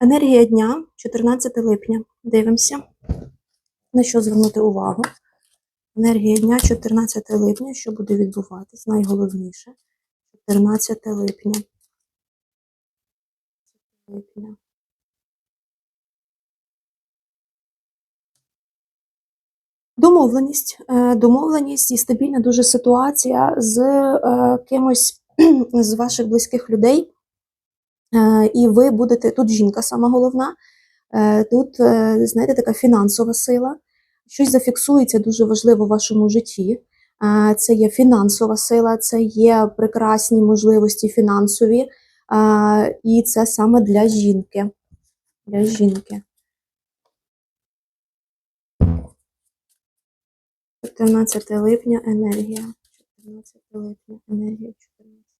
Енергія дня 14 липня. Дивимося. На що звернути увагу? Енергія дня 14 липня. Що буде відбуватись? Найголовніше. 14 липня. липня. Домовленість. Е, Домовленість і стабільна дуже ситуація з е, кимось з ваших близьких людей. Е, І ви будете тут жінка сама головна. Е, Тут, е, знаєте, така фінансова сила. Щось зафіксується дуже важливо в вашому житті. Це є фінансова сила, це є прекрасні можливості фінансові, і це саме для жінки. Для жінки. 14 липня енергія. 14 липня енергія 14.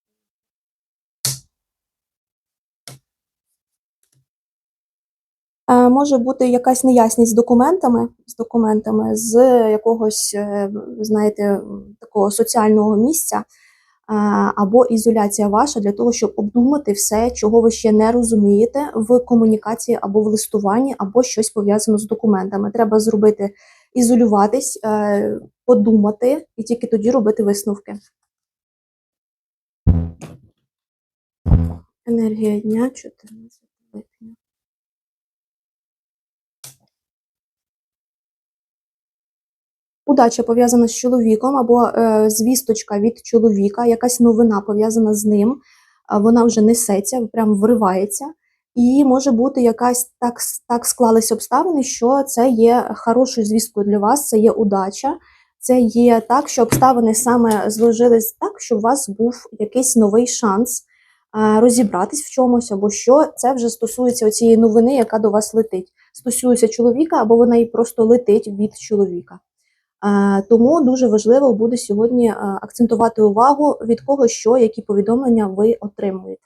Може бути якась неясність з документами, з документами з якогось, е, знаєте, такого соціального місця, е, або ізоляція ваша для того, щоб обдумати все, чого ви ще не розумієте в комунікації або в листуванні, або щось пов'язано з документами. Треба зробити, ізолюватись, е, подумати і тільки тоді робити висновки. Енергія дня 14 липня. Удача пов'язана з чоловіком, або е, звісточка від чоловіка, якась новина пов'язана з ним, вона вже несеться, прям вривається. І може бути якась так, так склались обставини, що це є хорошою звісткою для вас, це є удача. Це є так, що обставини саме зложились так, що у вас був якийсь новий шанс розібратись в чомусь, або що це вже стосується цієї новини, яка до вас летить. Стосується чоловіка, або вона і просто летить від чоловіка. Е, Тому дуже важливо буде сьогодні е, акцентувати увагу від кого що, які повідомлення ви отримуєте.